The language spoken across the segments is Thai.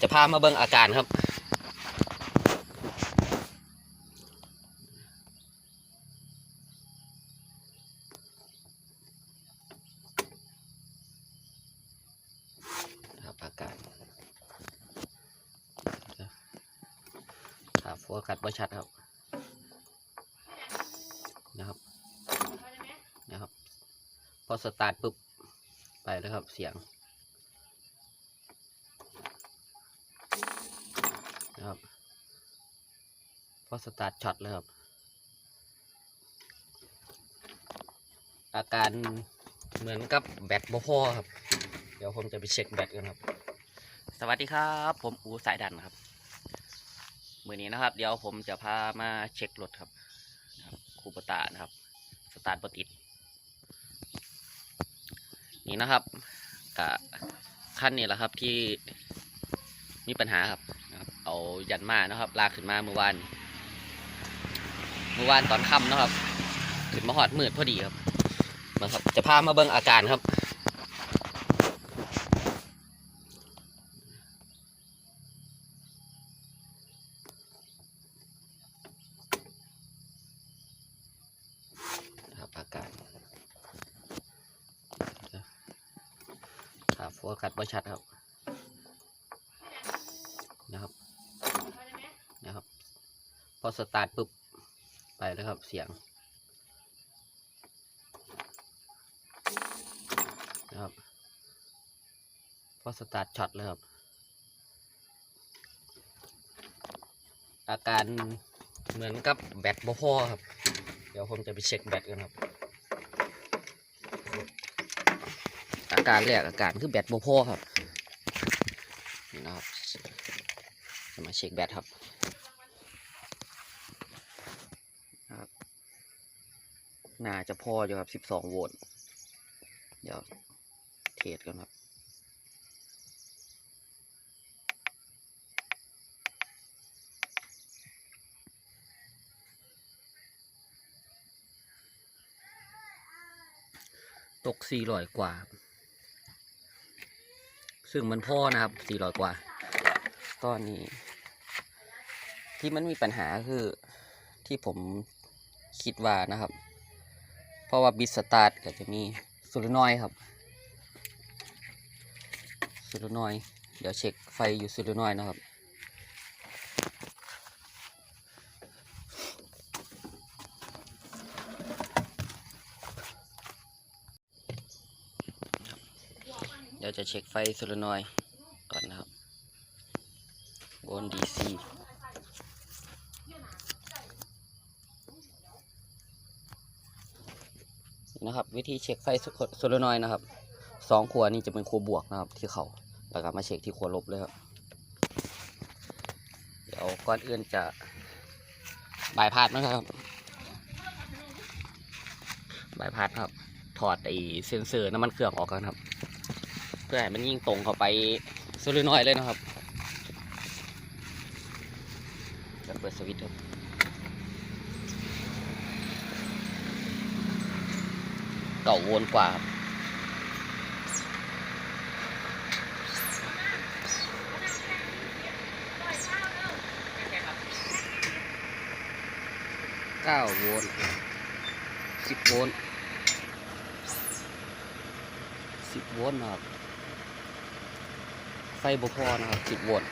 จะพามาเบิ่งอาการครับ ครับอาการครับโฟกัสบ่ชัดครับนะครับนะครับ พอสตาร์ทปุ๊บ ไปแล้วครับเสียง นะครับ พอสตาร์ทช็อตแล้วครับ อาการเหมือนกับแบตบ่พอครับ เดี๋ยวผมจะไปเช็คแบตกันครับ สวัสดีครับ ผมอูสายดันครับมือนี้นะครับ เดี๋ยวผมจะพามาเช็ครถครับครูปตานะครับ สตาร์ทบติด นี่นะครับกะขั้นนี้แหละครับที่มีปัญหาครับนะครับเอายันมานะครับ ลากขึ้นมาเมื่อวาน เมื่อวานตอนค่ำนะครับขึ้นมาหอดมืดพอดีครับมาครับ จะพามาเบิ่งอาการครับครับอาการครับโฟกัสบ่ชัดครับนะครับ นะครับ พอสตาร์ทปุ๊บ ไปแล้วครับเสียงนะครับพอสตาร์ทช็อตแล้วครับ อาการเหมือนกับแบตบ่พอครับ เดี๋ยวผมจะไปเช็คแบตกันครับ อาการแรกอาการคือแบตบ่พอครับนี่นะครับจะมาเช็คแบตครับ น่าจะพออยู่ครับ12โวลต์เดี๋ยวเทสกันครับตก400กว่า ซึ่งมันพอนะครับ400กว่า ตอนนี้ ที่มันมีปัญหาคือที่ผมคิดว่านะครับ เพราะว่าบิดสตาร์ทก็จะมีซูรินอยครับซูรินอย เดี๋ยวเช็คไฟอยู่ซูรินอยนะครับเดี๋ยวจะเช็คไฟโซลานอยด์ก่อนนะครับบน DC นะครับ วิธีเช็คไฟโซลานอยนะครับสองขัวนี่จะเป็นขัวบวกนะครับ ที่เขาแล้วก็มาเช็คที่ขัวลบเลยครับ เดี๋ยวก่อนอื่นจะบายพาดนะครับบายพาดครับ ถอดไอเซนเซอร์น้ำมันเครื่องออกกันครับ เพื่อให้มันยิ่งตรงเข้าไปโซลินอยเลยนะครับจะเปิดสวิตช์ครับ เก่าโวลต์กว่าครับเก้าโวลต์สิบโวลต์สิบโวลต์นะครับ ไฟบ่พอนะครับสิบโวลต์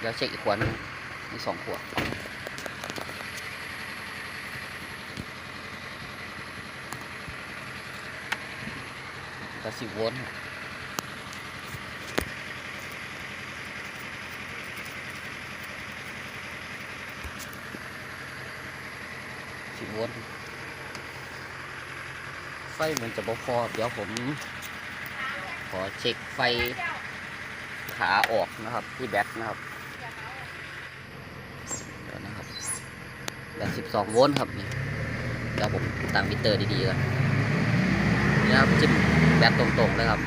เดี๋ยวเช็คอีกขวดหนึงมีสองขวด ก็สิบโวลต์สิบโวลต์ไฟเหมือนจะบพอเดี๋ยวผม ขอเช็คไฟขาออกนะครับ ที่แบตนะครับเดี๋ยวนะครับแบต12โวลต์ครับนี่เดี๋ยวผมตั้งมิเตอร์ดีๆก่อน นี่นะครับจิ้มแบตตรงๆเลยครับ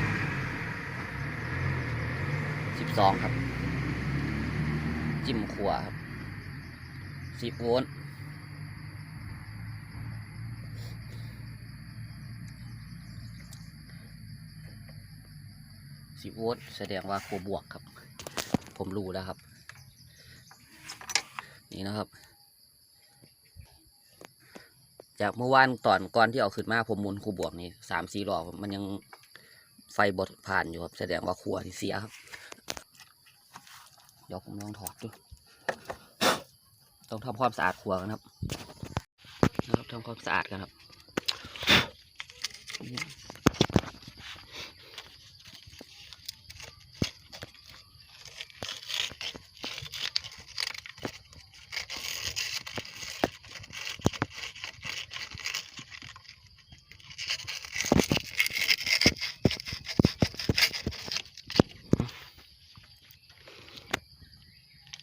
12ครับ จิ้มขวาครับ10โวลต์10โวลต์แสดงว่าขัวบวกครับ ผมรู้แล้วครับ นี่นะครับ จากเมื่อวานตอนก่อนที่เอาขึ้นมาผมหมุนคู่บวกนี่สามสี่รอบมันยังไฟบดผ่านอยู่ครับ แสดงว่าขัวที่เสียครับ เดี๋ยวผมลองถอดดู ต้องทำความสะอาดขัวกันครับนะครับทำความสะอาดกันครับ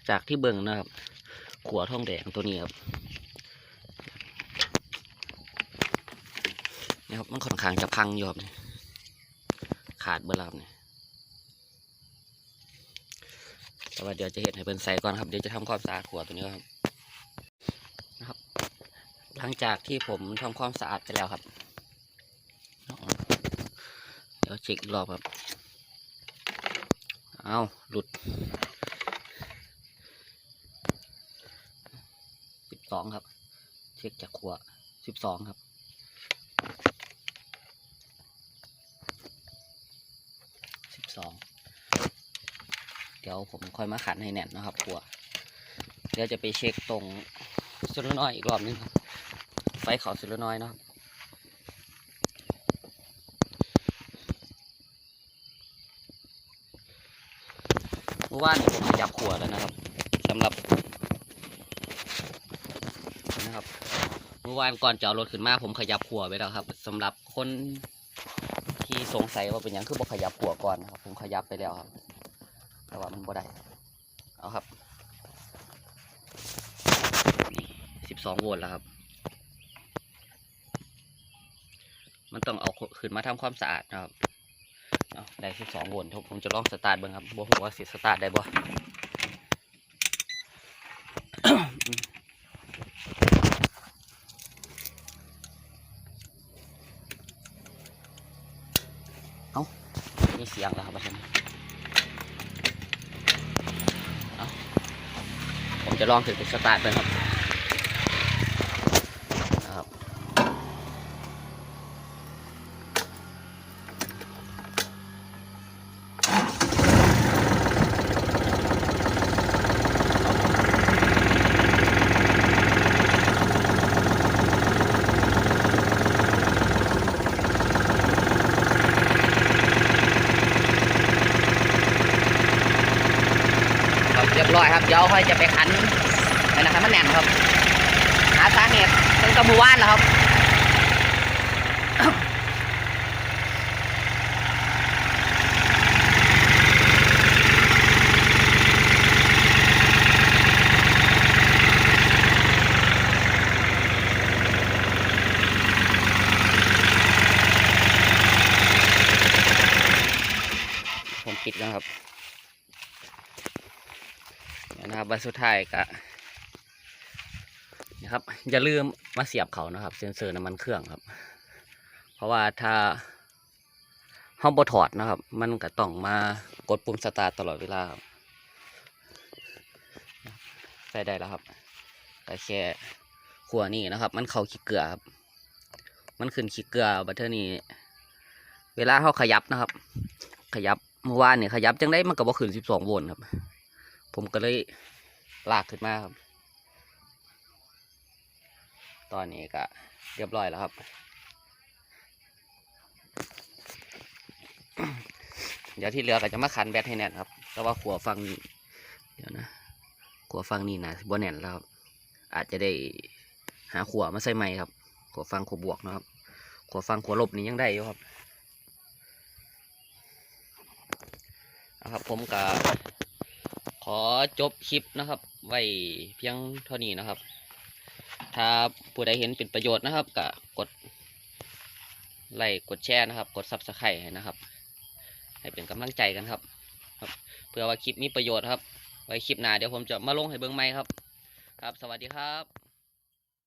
จากที่เบิ่งนะครับ ขัวทองแดงตัวนี้ครับนี่ครับมันค่อนข้างจะพังอยู่ครับนี่ขาดเบอร์ล้วครับนี่แต่ว่าเดี๋ยวจะเห็นให้เป็นใส่ก่อนครับเดี๋ยวจะทำความสะอาดขัวตัวนี้ครับนะครับ หลังจากที่ผมทำความสะอาดไปแล้วครับ เดี๋ยวเช็ครอบครับ เอาหลุด สองครับ เช็คจากขวสิบสองครับ สิบสอง เดี๋ยวผมค่อยมาขันให้แน่นนะครับขวเดี๋ยวจะไปเช็คตรงสุดน้อยอีกรอบนึงครับ ไฟเขาสุดน้อยนะครับเมื่อวานผมขยับขวแล้วนะครับสำหรับ นะครับ เมื่อวานก่อนจะเอารถขึ้นมาผมขยับขัวไปแล้วครับสำหรับคนที่สงสัยว่าเป็นยังคือบ่ขยับขัวก่อนนะครับ ผมขยับไปแล้วครับ แต่ว่ามันบ่ได้เอาครับสิบสองโวลต์แล้วครับ มันต้องเอาขึ้นมาทำความสะอาดนะครับได้สิบสองโวลต์ผมจะลองสตาร์ทเบิ่งครับบ่ผมว่าสิสตาร์ทได้บ่ เอ้ามีเสียงแล้วครับอาจารย์เอาผมจะลองถือเป็นสตาร์ทเป็นครับ ค เรียบร้อยครับเดี๋ยวค่อยจะไปขันไปนะครับมันแน่นครับ หาสาเหตุตั้งแต่เมื่อวานแล้วครับ ผมปิดแล้วครับ นะครับวันสุดท้ายก็นะครับอย่าลืมมาเสียบเขานะครับ เซ็นเซอร์น้ำมันเครื่องครับ เพราะว่าถ้าห้องบถอดนะครับ มันก็ต้องมากดปุ่มสตาร์ทตลอดเวลาครับใส่ได้แล้วครับแต่แค่ขัวนี่นะครับ มันเข้าขี้เกลือครับ มันขึ้นขี้เกลือบัตเทอร์นี้เวลาเขาขยับนะครับ ขยับเมื่อวานเนี่ยขยับจังได้มันก็บ่ขึ้นสิบสองโวลต์ครับ ผมก็เลย ลากขึ้นมาครับ ตอนนี้ก็เรียบร้อยแล้วครับ เดี๋ยวที่เหลือก็จะมาขันแบตให้แน่นครับ แต่ว่าขัวฟังนี้เดี๋ยวนะขัวฟังนี่นะบ่แน่นแล้วครับ อาจจะได้หาขัวมาใส่ใหม่ครับ ขัวฟังขัวบวกนะครับ ขัวฟังขัวลบนี่ยังได้อยู่ครับนะครับผมก็ข อจบคลิปนะครับ ไว้เพียงเท่านี้นะครับ ถ้าผู้ใดเห็นเป็นประโยชน์นะครับก็กดไลค์กดแชร์นะครับ กดซับสไครต์นะครับ ให้เป็นกำลังใจกันครับครับ เพื่อว่าคลิปมีประโยชน์ครับ ไว้คลิปหน้าเดี๋ยวผมจะมาลงให้เบิ้งไม้ครับ ครับ สวัสดีครับ